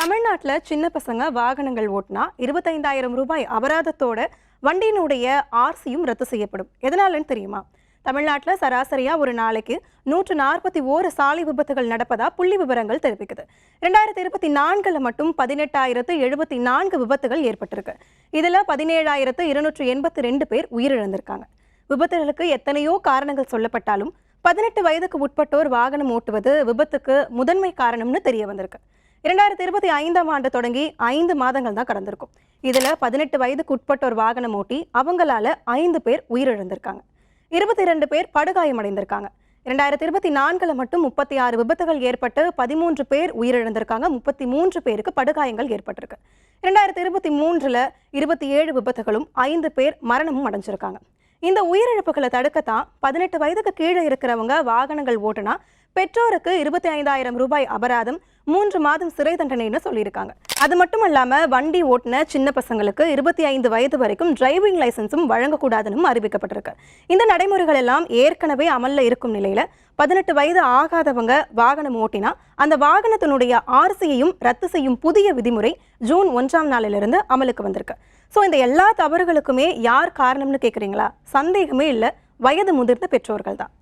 தமிழ்நாட்டில் சின்ன பசங்க வாகனங்கள் ஓட்டினா இருபத்தைந்தாயிரம் ரூபாய் அபராதத்தோட வண்டியினுடைய ஆர்சியும் ரத்து செய்யப்படும். எதனாலன்னு தெரியுமா? தமிழ்நாட்டில் சராசரியாக ஒரு நாளைக்கு நூற்று நாற்பத்தி ஓரு சாலை விபத்துகள் நடப்பதா புள்ளி விவரங்கள் தெரிவிக்குது. ரெண்டாயிரத்தி இருபத்தி நான்கில் மட்டும் பதினெட்டாயிரத்து எழுபத்தி நான்கு விபத்துகள் ஏற்பட்டிருக்கு. இதில் பதினேழாயிரத்து இருநூற்று எண்பத்தி ரெண்டு பேர் உயிரிழந்திருக்காங்க. விபத்துகளுக்கு எத்தனையோ காரணங்கள் சொல்லப்பட்டாலும் பதினெட்டு வயதுக்கு உட்பட்டோர் வாகனம் ஓட்டுவது விபத்துக்கு முதன்மை காரணம்னு தெரிய வந்திருக்கு. இரண்டாயிரத்தி இருபத்தி ஐந்தாம் ஆண்டு தொடங்கி ஐந்து மாதங்கள் தான் கடந்திருக்கும். இதுல பதினெட்டு வயதுக்கு உட்பட்டோர் வாகனம் ஓட்டி அவங்களால ஐந்து பேர் உயிரிழந்திருக்காங்க. இருபத்தி ரெண்டு பேர் படுகாயமடைந்திருக்காங்க. இரண்டாயிரத்தி இருபத்தி நான்கில் மட்டும் முப்பத்தி ஆறு விபத்துகள் ஏற்பட்டு பதிமூன்று பேர் உயிரிழந்திருக்காங்க. முப்பத்தி மூன்று பேருக்கு படுகாயங்கள் ஏற்பட்டிருக்கு. இரண்டாயிரத்தி இருபத்தி மூன்றுல இருபத்தி ஏழு விபத்துகளும் ஐந்து பேர் மரணமும் அடைஞ்சிருக்காங்க. இந்த உயிரிழப்புகளை தடுக்கத்தான் பதினெட்டு வயதுக்கு கீழே இருக்கிறவங்க வாகனங்கள் ஓட்டுனா பெற்றோருக்கு இருபத்தி ஐந்தாயிரம் ரூபாய் அபராதம் மூன்று மாதம் சிறை தண்டனைன்னு சொல்லியிருக்காங்க. அது மட்டும் இல்லாம வண்டி ஓட்டின சின்ன பசங்களுக்கு இருபத்தி ஐந்து வயது வரைக்கும் டிரைவிங் லைசன்ஸும் வழங்கக்கூடாதுன்னு அறிவிக்கப்பட்டிருக்கு. இந்த நடைமுறைகள் எல்லாம் ஏற்கனவே அமல்ல இருக்கும் நிலையில பதினெட்டு வயது ஆகாதவங்க வாகனம் ஓட்டினா அந்த வாகனத்தினுடைய ஆர்சியையும் ரத்து செய்யும் புதிய விதிமுறை ஜூன் ஒன்றாம் நாளிலிருந்து அமலுக்கு வந்திருக்கு. ஸோ இந்த எல்லா தவறுகளுக்குமே யார் காரணம்னு கேட்குறீங்களா சந்தேகமே இல்லை. வயது முதிர்ந்த பெற்றோர்கள் தான்